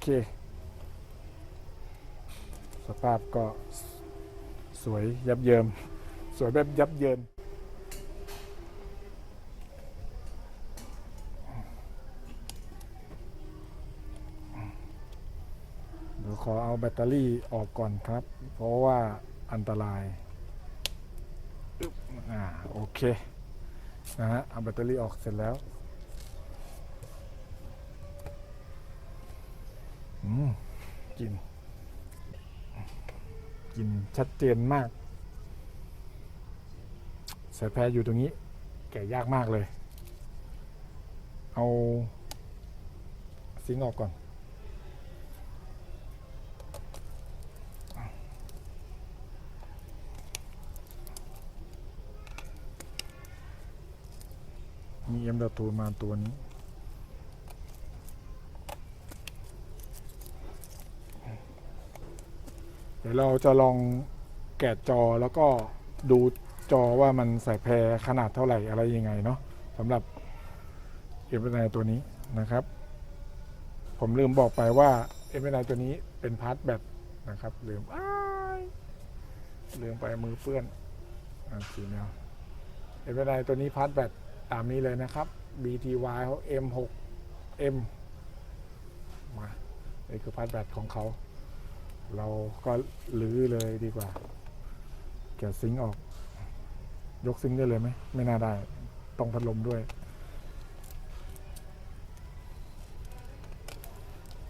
เค สภาพก็สวยยับเยิม สวยแบบยับเยินเดี๋ยวขอเอาแบตเตอรี่ออกก่อนครับ เพราะว่าอันตรายอ่าโอเคนะฮะเอาแบตเตอรี่ออกเสร็จแล้ว กลินกลินชัดเจนมาก สายแพรอยู่ตรงนี้ แกะยากมากเลย เอาซิงออกก่อนมีเอ็มดาตูมาตัวนี้ ดี๋ยวเราจะลองแกะจอแล้วก็ดูจอว่ามันใส่แพรขนาดเท่าไหร่อะไรยังไงเนาะสำหรับเอ็มไตัวนี้นะครับ ผมลืมบอกไปว่าเอ็มไตัวนี้เป็นพาร์ทแบตนะครับ ลืมลืมไปมือเปื้อนอ่าสีแนวเอ็มไตัวนี้พาร์ทแบตตามนี้เลยนะครับ BTY เขา M6 M มานี่คือพาร์ทแบตของเขา เราก็ลื้อเลยดีกว่า แกะซิงค์ออก ยกซิงค์ได้เลยไหม ไม่น่าได้ ต้องพัดลมด้วย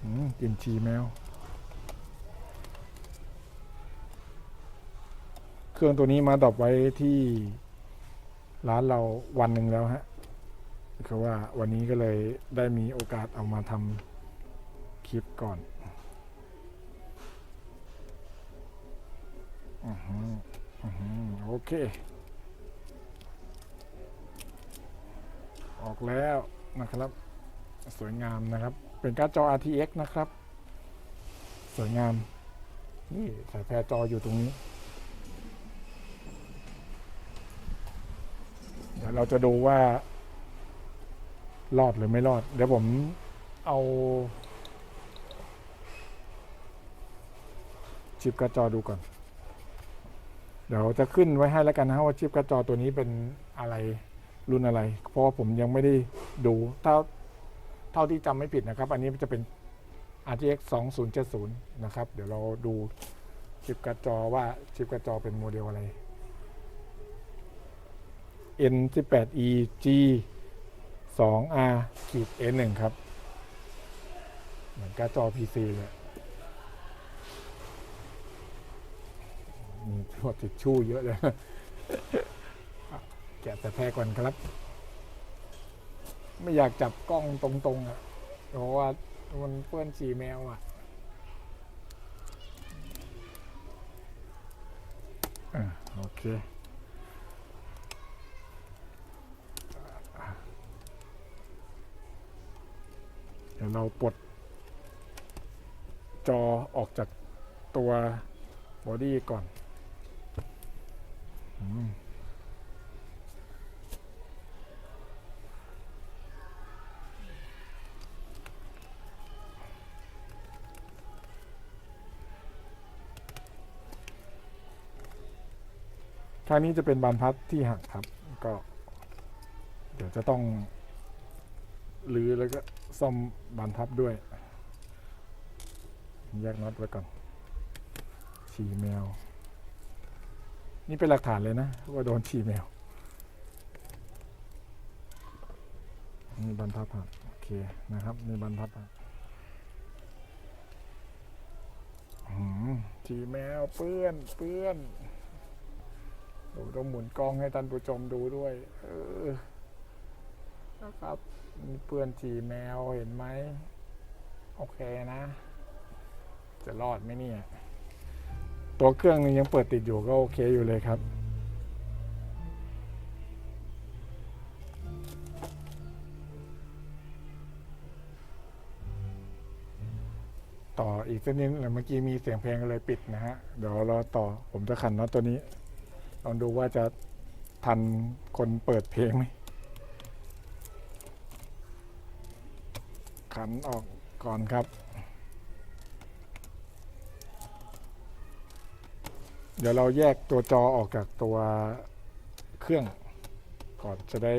อืมกินชีแมว เครื่องตัวนี้มาดอปไว้ที่ร้านเราวันหนึ่งแล้วฮะคือว่าวันนี้ก็เลยได้มีโอกาสเอามาทำคลิปก่อน โอเค ออกแล้วนะครับ สวยงามนะครับ เป็นการ์ดจอ RTX นะครับ สวยงาม นี่สายแพรจออยู่ตรงนี้ เดี๋ยวเราจะดูว่า รอดหรือไม่รอด เดี๋ยวผมเอาชิปการ์ดจอดูก่อน ดี๋ยวจะขึ้นไว้ให้แล้วกันนะว่าชิปการ์ดจอตัวนี้เป็นอะไรรุ่นอะไร เพราะว่าผมยังไม่ได้ดูเท่าเท่าที่จำไม่ผิดนะครับ อันนี้จะเป็น RTX 2070 นะครับ เดี๋ยวเราดูชิปการ์ดจอว่าชิปการ์ดจอเป็นโมเดลอะไร N18E G 2R ขีด N1 ครับ เหมือนการ์ดจอ PC เลย ตัวติดชู่เยอะเลยแกะแต่แพ้ก่อนครับ ไม่อยากจับกล้องตรงๆอะเพราะว่ามันเปื้อนฉี่แมวอะโอเคเดี๋ยวเราปลดจอออกจากตัวบอดี้ก่อน ทางนี้จะเป็นบานพัดที่หักครับ ก็ เดี๋ยวจะต้องรื้อแล้วก็ซ่อมบานพับด้วย แยกน็อตไว้ก่อนฉี่แมว นี่เป็นหลักฐานเลยนะว่าโดนฉี่แมวนี่บรรทัดหักโอเคนะครับนี่บรรทัดหักฉี่แมวเปื้อนเปื้อนโอ้ต้องหมุนกล้องให้ท่านผู้ชมดูด้วย เออนะครับมีเปื้อนฉี่แมวเห็นไหมโอเคนะ จะรอดไหมเนี่ย ตัวเครื่องยังเปิดติดอยู่ก็โอเคอยู่เลยครับ ต่ออีกสักนิดเมื่อกี้มีเสียงเพลงเลยปิดนะฮะ เดี๋ยวราต่อผมจะขันน็อตตัวนี้ ลองดูว่าจะทันคนเปิดเพลงไหมขันออกก่อนครับ ดี๋ยวเราแยกตัวจอออกจากตัวเครื่องก่อนจะได้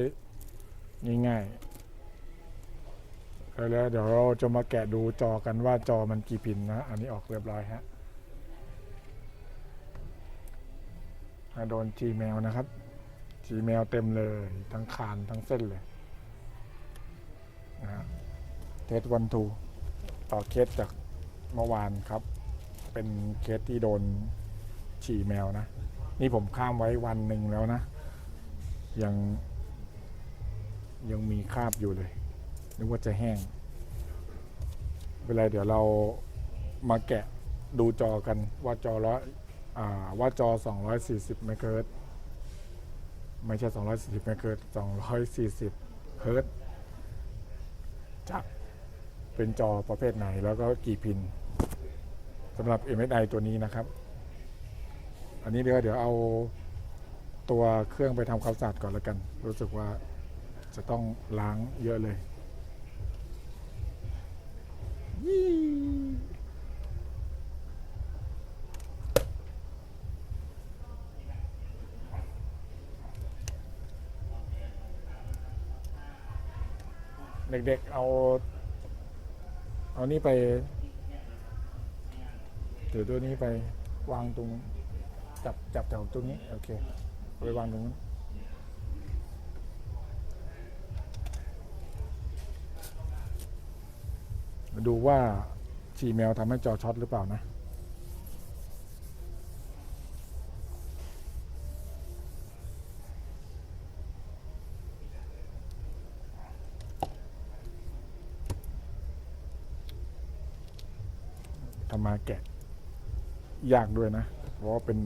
ง่ายๆแล้วเดี๋ยวเราจะมาแกะดูจอกันว่าจอมันกี่พินนะ อันนี้ออกเรียบร้อยฮะโดน Gmail นะครับ Gmail เต็มเลยทั้งคานทั้งเส้นเลยนะฮะเทสวันทูต่อเคสจากเมื่อวานครับ เป็นเคสที่โดน ฉี่แมวนะ นี่ผมข้ามไว้วันหนึ่งแล้วนะ ยัง ยังมีคราบอยู่เลยนึกว่าจะแห้งเวลาเดี๋ยวเรามาแกะดูจอกันว่าจอร้อยว่าจอ 240เมกะเฮิรตไม่ใช่ 240เมกะเฮิรต240 เฮิรตจะเป็นจอประเภทไหนแล้วก็กี่พินสำหรับ MSI ตัวนี้นะครับ อันนี้เดี๋ยวเดี๋ยวเอาตัวเครื่องไปทำความสะอาดก่อนแล้วกัน รู้สึกว่าจะต้องล้างเยอะเลยยี่เด็กๆเอา เอานี่ไปถือตัวนี้ไปวางตรง จับจับแถวตรงนี้ โอเคไปวางตรงนู้นมาดูว่าฉี่แมวทำให้จอช็อตหรือเปล่านะ ทำมาแกะ ยากด้วยนะ เพราะเป็น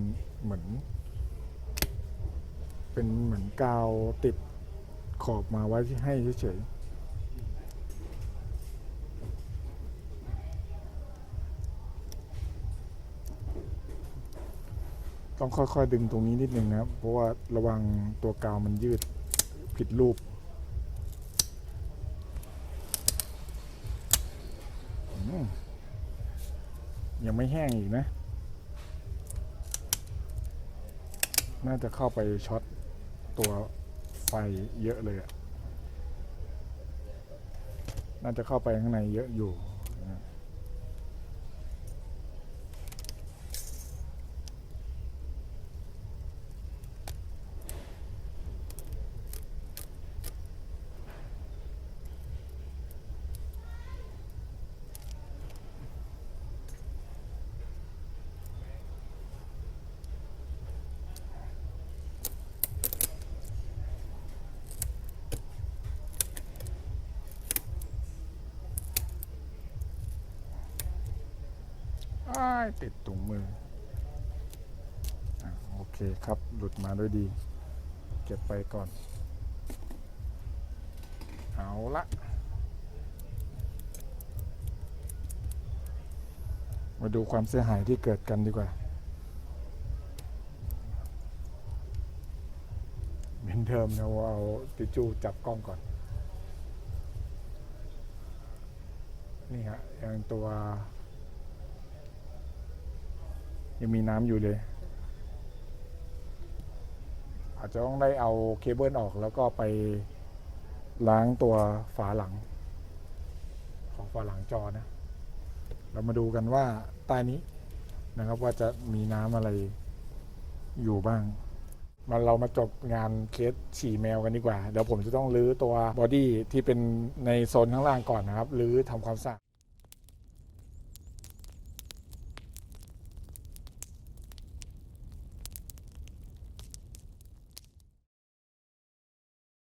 เหมือน เป็นเหมือนกาวติดขอบมาไว้ที่ให้เฉยๆ ต้องค่อยๆดึงตรงนี้นิดนึงนะครับ เพราะว่าระวังตัวกาวมันยืดผิดรูปยังไม่แห้งอีกนะ น่าจะเข้าไปช็อตตัวไฟเยอะเลยอะน่าจะเข้าไปข้างในเยอะอยู่นะ อ้ายติดถุงมืออโอเคครับ หลุดมาด้วยดี เก็บไปก่อน เอาละมาดูความเสียหายที่เกิดกันดีกว่า เหมือนเดิมนะว่าเอาติจูจับกล้องก่อน นี่ฮะยังตัว ยังมีน้ำอยู่เลย อาจจะต้องได้เอาเคเบิลออกแล้วก็ไปล้างตัวฝาหลัง ของฝาหลังจอนะ เรามาดูกันว่าใต้นี้นะครับว่าจะมีน้ำอะไรอยู่บ้างมาเรามาจบงานเคสฉี่แมวกันดีกว่า เดี๋ยวผมจะต้องรื้อตัวบอดี้ที่เป็นในโซนข้างล่างก่อนนะครับรื้อทำความสะอาด